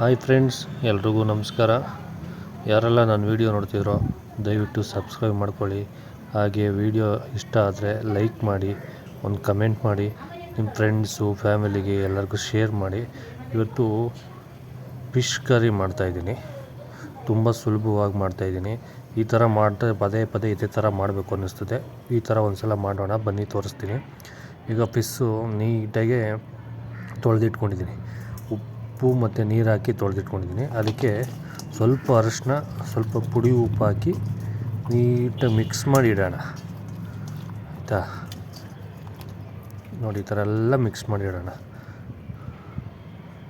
Hi friends, ಎಲ್ರಿಗೂ ನಮಸ್ಕಾರ. ಯಾರೆಲ್ಲ ನನ್ನ ವೀಡಿಯೋ ನೋಡ್ತಿದ್ರೋ, ದಯವಿಟ್ಟು ಸಬ್ಸ್ಕ್ರೈಬ್ ಮಾಡ್ಕೊಳ್ಳಿ. ಹಾಗೆ ವೀಡಿಯೋ ಇಷ್ಟ ಆದರೆ ಲೈಕ್ ಮಾಡಿ, ಒಂದು ಕಮೆಂಟ್ ಮಾಡಿ, ನಿಮ್ಮ ಫ್ರೆಂಡ್ಸು, ಫ್ಯಾಮಿಲಿಗೆ ಎಲ್ಲರಿಗೂ ಶೇರ್ ಮಾಡಿ. ಇವತ್ತು ಫಿಶ್ ಕರಿ ಮಾಡ್ತಾಯಿದ್ದೀನಿ ತುಂಬ ಸುಲಭವಾಗಿ ಮಾಡ್ತಾಯಿದ್ದೀನಿ ಈ ಥರ ಮಾಡ್ತಾ ಪದೇ ಪದೇ ಇದೇ ಥರ ಮಾಡಬೇಕು ಅನ್ನಿಸ್ತದೆ. ಈ ಥರ ಒಂದು ಸಲ ಮಾಡೋಣ, ಬನ್ನಿ ತೋರಿಸ್ತೀನಿ. ಈಗ ಫಿಸ್ಸು ನೀಟಾಗೆ ತೊಳೆದಿಟ್ಕೊಂಡಿದ್ದೀನಿ. ಉಪ್ಪು ಮತ್ತು ನೀರು ಹಾಕಿ ತೊಳೆದಿಟ್ಕೊಂಡಿದ್ದೀನಿ ಅದಕ್ಕೆ ಸ್ವಲ್ಪ ಅರಿಶಿನ, ಸ್ವಲ್ಪ ಪುಡಿ ಉಪ್ಪು ಹಾಕಿ ನೀಟಾಗಿ ಮಿಕ್ಸ್ ಮಾಡಿ ಇಡೋಣ. ಆಯಿತಾ? ನೋಡಿ, ಈ ಥರ ಎಲ್ಲ ಮಿಕ್ಸ್ ಮಾಡಿ ಇಡೋಣ.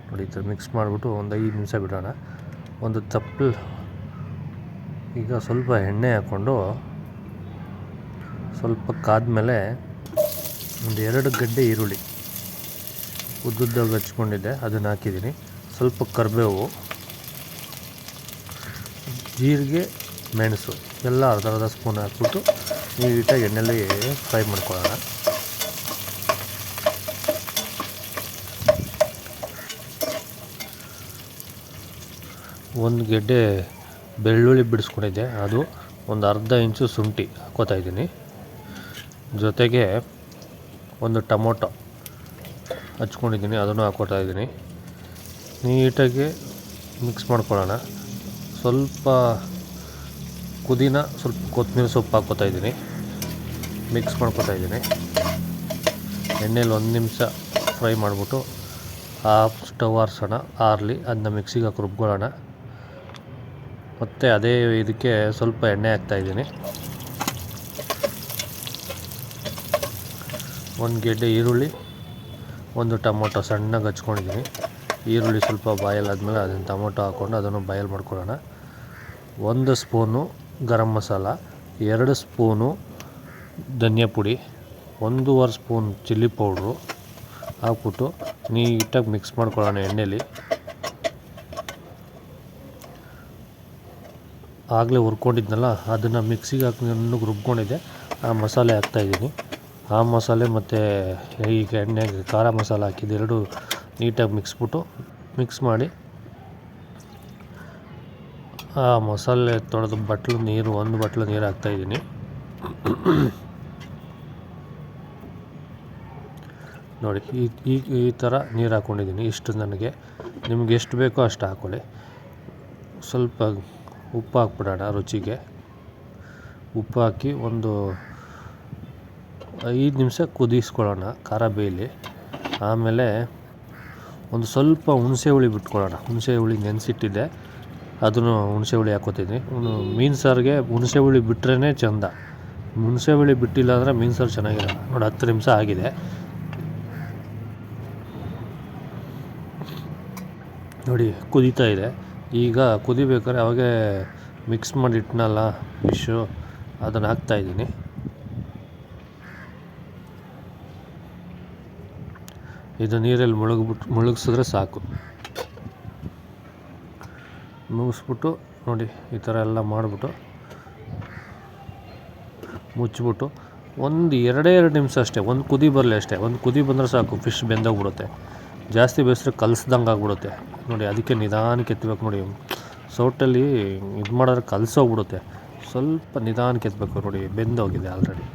ನೋಡಿ, ಈ ಥರ ಮಿಕ್ಸ್ ಮಾಡಿಬಿಟ್ಟು ಒಂದು ಐದು ನಿಮಿಷ ಬಿಡೋಣ. ಒಂದು ತಪ್ಪಲು ಈಗ ಸ್ವಲ್ಪ ಎಣ್ಣೆ ಹಾಕ್ಕೊಂಡು ಸ್ವಲ್ಪ ಕಾದ ಮೇಲೆ ಒಂದು ಎರಡು ಗಡ್ಡೆ ಈರುಳ್ಳಿ. ಉದ್ದುದ್ದಾಗ ಹಚ್ಕೊಂಡಿದ್ದೆ, ಅದನ್ನು ಹಾಕಿದ್ದೀನಿ. ಸ್ವಲ್ಪ ಕರಿಬೇವು, ಜೀರಿಗೆ, ಮೆಣಸು, ಎಲ್ಲ ಅರ್ಧ ಅರ್ಧ ಸ್ಪೂನ್ ಹಾಕ್ಬಿಟ್ಟು ನೀಟಾಗಿ ಎಣ್ಣೆಲಿ ಫ್ರೈ ಮಾಡ್ಕೊಳ್ಳೋಣ. ಒಂದು ಗೆಡ್ಡೆ ಬೆಳ್ಳುಳ್ಳಿ ಬಿಡಿಸ್ಕೊಂಡಿದ್ದೆ, ಅದು ಒಂದು ಅರ್ಧ ಇಂಚು ಶುಂಠಿ ಹಾಕೋತಾ ಇದ್ದೀನಿ. ಜೊತೆಗೆ ಒಂದು ಟೊಮೊಟೊ. ಹಚ್ಕೊಂಡಿದ್ದೀನಿ, ಅದನ್ನು ಹಾಕ್ಕೊಳ್ತಾ ಇದ್ದೀನಿ ನೀಟಾಗಿ ಮಿಕ್ಸ್ ಮಾಡ್ಕೊಳ್ಳೋಣ. ಸ್ವಲ್ಪ ಕುದಿನ ಸ್ವಲ್ಪ ಕೊತ್ತಂಬರಿ ಸೊಪ್ಪು ಹಾಕೋತಾ ಇದ್ದೀನಿ ಮಿಕ್ಸ್ ಮಾಡ್ಕೊತಾ ಇದ್ದೀನಿ ಎಣ್ಣೆಲಿ ಒಂದು ನಿಮಿಷ ಫ್ರೈ ಮಾಡಿಬಿಟ್ಟು ಆ ಸ್ಟವ್ ಆರಿಸೋಣ. ಆರಲಿ ಅದನ್ನ ಮಿಕ್ಸಿಗೆ ಹಾಕಿ ರುಬ್ಕೊಳ್ಳೋಣ. ಮತ್ತು ಅದೇ ಇದಕ್ಕೆ ಸ್ವಲ್ಪ ಎಣ್ಣೆ ಹಾಕ್ತಾಯಿದ್ದೀನಿ. ಒಂದು ಗೆಡ್ಡೆ ಈರುಳ್ಳಿ ಒಂದು ಟೊಮೊಟೊ ಸಣ್ಣಗೆ ಹಚ್ಕೊಂಡಿದ್ದೀನಿ ಈರುಳ್ಳಿ ಸ್ವಲ್ಪ ಬಾಯಲ್ ಆದಮೇಲೆ ಅದನ್ನು ಟೊಮೊಟೊ ಹಾಕ್ಕೊಂಡು ಅದನ್ನು ಬಾಯಲ್ ಮಾಡ್ಕೊಳ್ಳೋಣ. ಒಂದು ಸ್ಪೂನು ಗರಂ ಮಸಾಲ, ಎರಡು ಸ್ಪೂನು ಧನಿಯಾ ಪುಡಿ, ಒಂದೂವರೆ ಸ್ಪೂನ್ ಚಿಲ್ಲಿ ಪೌಡ್ರು ಹಾಕ್ಬಿಟ್ಟು ನೀಟಾಗಿ ಮಿಕ್ಸ್ ಮಾಡ್ಕೊಳ್ಳೋಣ ಎಣ್ಣೆಲಿ. ಆಗಲೇ ಹುರ್ಕೊಂಡಿದ್ನಲ್ಲ, ಅದನ್ನು ಮಿಕ್ಸಿಗೆ ಹಾಕಿ ರುಬ್ಕೊಂಡಿದ್ದೆ. ಆ ಮಸಾಲೆ ಹಾಕ್ತಾಯಿದ್ದೀನಿ ಆ ಮಸಾಲೆ ಮತ್ತು ಈಗ ಎಣ್ಣೆಗೆ ಖಾರ ಮಸಾಲೆ ಹಾಕಿದ್ದು ಎರಡು ನೀಟಾಗಿ ಮಿಕ್ಸ್ಬಿಟ್ಟು ಮಿಕ್ಸ್ ಮಾಡಿ ಆ ಮಸಾಲೆ ತೊಳೆದು ಬಟ್ಲು ನೀರು, ಒಂದು ಬಟ್ಲು ನೀರು ಹಾಕ್ತಾಯಿದ್ದೀನಿ ನೋಡಿ, ಈ ಈ ಈ ಥರ ನೀರು ಹಾಕ್ಕೊಂಡಿದ್ದೀನಿ. ಇಷ್ಟು ನನಗೆ. ನಿಮ್ಗೆ ಎಷ್ಟು ಬೇಕೋ ಅಷ್ಟು ಹಾಕ್ಕೊಳ್ಳಿ ಸ್ವಲ್ಪ ಉಪ್ಪು ಹಾಕ್ಬಿಡೋಣ ರುಚಿಗೆ. ಉಪ್ಪು ಹಾಕಿ ಒಂದು ಐದು ನಿಮಿಷ ಕುದಿಸ್ಕೊಳ್ಳೋಣ, ಖಾರ ಬೇಯಲಿ. ಆಮೇಲೆ ಒಂದು ಸ್ವಲ್ಪ ಹುಣಸೆ ಹುಳಿ ಬಿಟ್ಕೊಳ್ಳೋಣ. ಹುಣಸೆ ಹುಳಿ ನೆನೆಸಿಟ್ಟಿದ್ದೆ. ಅದನ್ನು ಹುಣಸೆ ಹುಳಿ ಹಾಕೋತಿದ್ದೀನಿ ಮೀನು ಸಾರಿಗೆ ಹುಣಸೆ ಹುಳಿ ಬಿಟ್ರೇ ಚೆಂದ. ಹುಣಸೆ ಹುಳಿ ಬಿಟ್ಟಿಲ್ಲ ಅಂದರೆ ಮೀನು ಸಾರು ಚೆನ್ನಾಗಿಲ್ಲ ನೋಡಿ, ಹತ್ತು ನಿಮಿಷ ಆಗಿದೆ. ನೋಡಿ, ಕುದೀತಾ ಇದೆ. ಈಗ ಕುದಿಬೇಕಾದ್ರೆ ಅವಾಗೆ ಮಿಕ್ಸ್ ಮಾಡಿ ಇಟ್ಟನಲ್ಲ ಫಿಶ್ಶು ಅದನ್ನು ಹಾಕ್ತಾಯಿದ್ದೀನಿ ಇದು ನೀರಲ್ಲಿ ಮುಳುಗ್ಬಿಟ್ಟು ಮುಳುಗಿಸಿದ್ರೆ ಸಾಕು. ಮುಗಿಸ್ಬಿಟ್ಟು ನೋಡಿ, ಈ ಥರ ಎಲ್ಲ ಮಾಡಿಬಿಟ್ಟು ಮುಚ್ಚಿಬಿಟ್ಟು ಒಂದು ಎರಡೇ ಎರಡು ನಿಮಿಷ ಅಷ್ಟೇ, ಒಂದು ಕುದಿ ಬರಲಿ ಅಷ್ಟೇ. ಒಂದು ಕುದಿ ಬಂದರೆ ಸಾಕು ಫಿಶ್ ಬೆಂದೋಗ್ಬಿಡುತ್ತೆ. ಜಾಸ್ತಿ ಬೇಯಿಸಿದ್ರೆ ಕಲಸ್ದಂಗೆ ಆಗ್ಬಿಡುತ್ತೆ. ನೋಡಿ, ಅದಕ್ಕೆ ನಿಧಾನಕ್ಕೆ ಎತ್ತಬೇಕು ನೋಡಿ. ಸೌಟಲ್ಲಿ ಇದು ಮಾಡಿದ್ರೆ ಕಲಸೋಗ್ಬಿಡುತ್ತೆ. ಸ್ವಲ್ಪ ನಿಧಾನಕ್ಕೆ ಎತ್ತಬೇಕು ನೋಡಿ, ಬೆಂದೋಗಿದೆ ಆಲ್ರೆಡಿ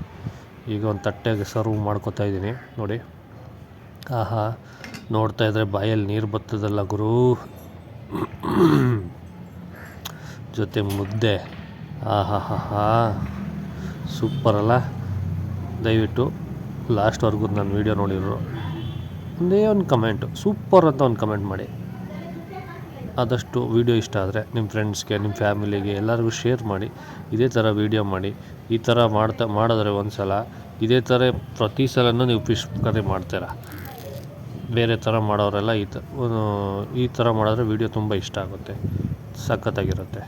ಈಗ ಒಂದು ತಟ್ಟೆಗೆ ಸರ್ವ್ ಮಾಡ್ಕೋತಾ ಇದ್ದೀನಿ ನೋಡಿ. ಆಹಾ, ನೋಡ್ತಾ ಇದ್ರೆ ಬಾಯಲ್ಲಿ ನೀರು ಬರ್ತದಲ್ಲ ಗುರು. ಜೊತೆ ಮುದ್ದೆ. ಆಹಾ ಸೂಪರ್ ಅಲ್ಲ. ದಯವಿಟ್ಟು ಲಾಸ್ಟ್ವರೆಗೂ ನನ್ನ ವೀಡಿಯೋ ನೋಡಿದ್ರು ಒಂದೇ ಒಂದು ಕಮೆಂಟು ಸೂಪರ್ ಅಂತ ಒಂದು ಕಮೆಂಟ್ ಮಾಡಿ. ಆದಷ್ಟು ವೀಡಿಯೋ ಇಷ್ಟ ಆದರೆ ನಿಮ್ಮ ಫ್ರೆಂಡ್ಸ್ಗೆ ನಿಮ್ಮ ಫ್ಯಾಮಿಲಿಗೆ ಎಲ್ಲರಿಗೂ ಶೇರ್ ಮಾಡಿ, ಇದೇ ಥರ ವೀಡಿಯೋ ಮಾಡಿ. ಈ ಥರ ಮಾಡ್ತಾ, ಮಾಡಿದ್ರೆ ಒಂದು ಸಲ ಇದೇ ಥರ ಪ್ರತಿ ಸಲನೂ ನೀವು ಫಿಶ್ ಕರಿ ಮಾಡ್ತೀರ? ಬೇರೆ ಥರ ಮಾಡೋರೆಲ್ಲ ಈ ಥರ ಈ ಥರ ಮಾಡಿದ್ರೆ ವೀಡಿಯೋ ತುಂಬ ಇಷ್ಟ ಆಗುತ್ತೆ. ಸಖತ್ತಾಗಿರುತ್ತೆ.